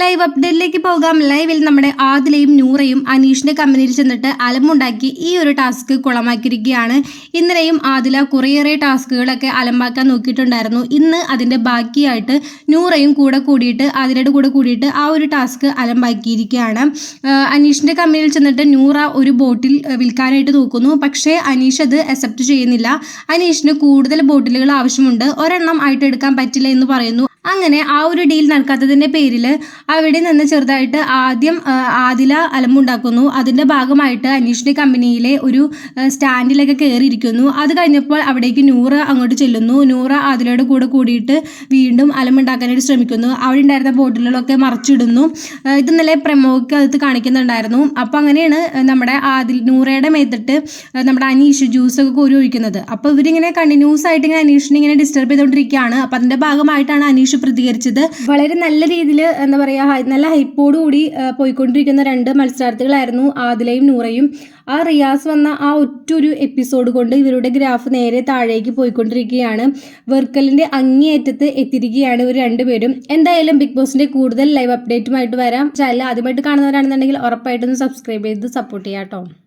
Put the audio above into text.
Live അപ്ഡേറ്റിലേക്ക് പോകാം. ലൈവിൽ നമ്മുടെ ആദിലയും നൂറയും അനീഷിന്റെ കമ്പനിയിൽ ചെന്നിട്ട് അലമ്പുണ്ടാക്കി ഈ ഒരു ടാസ്ക് കുളമാക്കിയിരിക്കുകയാണ്. ഇന്നലെയും ആദില കുറേയേറെ ടാസ്കുകളൊക്കെ അലമ്പാക്കാൻ നോക്കിയിട്ടുണ്ടായിരുന്നു. ഇന്ന് അതിന്റെ ബാക്കിയായിട്ട് നൂറയും കൂടെ കൂടിയിട്ട് ആദിലയുടെ കൂടെ കൂടിയിട്ട് ആ ഒരു ടാസ്ക് അലമ്പാക്കിയിരിക്കുകയാണ്. അനീഷിന്റെ കമ്പനിയിൽ ചെന്നിട്ട് നൂറ ഒരു ബോട്ടിൽ വിൽക്കാനായിട്ട് നോക്കുന്നു. പക്ഷേ അനീഷ് അത് അക്സെപ്റ്റ് ചെയ്യുന്നില്ല. അനീഷിന് കൂടുതൽ ബോട്ടിലുകൾ ആവശ്യമുണ്ട്. ഒരെണ്ണം ആയിട്ട് എടുക്കാൻ പറ്റില്ല എന്ന് പറയുന്നു. അങ്ങനെ ആ ഒരു ഡീൽ നടക്കാത്തതിന്റെ പേരിൽ അവിടെ നിന്ന് ചെറുതായിട്ട് ആദ്യം ആദില അലമ്പുണ്ടാക്കുന്നു അതിന്റെ ഭാഗമായിട്ട് അനീഷിന്റെ കമ്പനിയിലെ ഒരു സ്റ്റാൻഡിലൊക്കെ കയറിയിരിക്കുന്നു അത് കഴിഞ്ഞപ്പോൾ അവിടേക്ക് നൂറ് അങ്ങോട്ട് ചെല്ലുന്നു. നൂറ ആദിലയുടെ കൂടെ കൂടിയിട്ട് വീണ്ടും അലമ്പുണ്ടാക്കാനായിട്ട് ശ്രമിക്കുന്നു. അവിടെ ഉണ്ടായിരുന്ന ബോട്ടിലുകളൊക്കെ മറച്ചിടുന്നു. ഇത് ഇന്നലെ പ്രമോക്ക് അത് കാണിക്കുന്നുണ്ടായിരുന്നു. അപ്പോൾ അങ്ങനെയാണ് നമ്മുടെ ആദിൽ നൂറയുടെ മേത്തിട്ട് നമ്മുടെ അനീഷ് ജ്യൂസൊക്കെ കോരി ഒഴിക്കുന്നത്. അപ്പോൾ ഇവരിങ്ങനെ കണ്ടിന്യൂസ് ആയിട്ട് ഇങ്ങനെ അനീഷിനെ ഇങ്ങനെ ഡിസ്റ്റർബ് ചെയ്തുകൊണ്ടിരിക്കുകയാണ്. അപ്പോൾ അതിന്റെ ഭാഗമായിട്ടാണ് അനീഷ് പ്രതികരിച്ചത്? വളരെ നല്ല രീതിയിൽ എന്താ പറയുക നല്ല ഹൈപ്പോട് കൂടി പോയിക്കൊണ്ടിരിക്കുന്ന രണ്ട് മത്സരാർത്ഥികളായിരുന്നു ആദിലയും നൂറയും. ആ റിയാസ് വന്ന ആ ഒറ്റൊരു എപ്പിസോഡ് കൊണ്ട് ഇവരുടെ ഗ്രാഫ് നേരെ താഴേക്ക് പോയിക്കൊണ്ടിരിക്കുകയാണ്. വെർക്കലിന്റെ അങ്ങേയറ്റത്ത് എത്തിയിരിക്കുകയാണ് ഇവർ രണ്ടുപേരും. എന്തായാലും ബിഗ് ബോസിന്റെ കൂടുതൽ ലൈവ് അപ്ഡേറ്റുമായിട്ട് വരാം. ചാനൽ ആദ്യമായിട്ട് കാണുന്നവരാണെന്നുണ്ടെങ്കിൽ ഉറപ്പായിട്ടും സബ്സ്ക്രൈബ് ചെയ്ത് സപ്പോർട്ട് ചെയ്യാം കേട്ടോ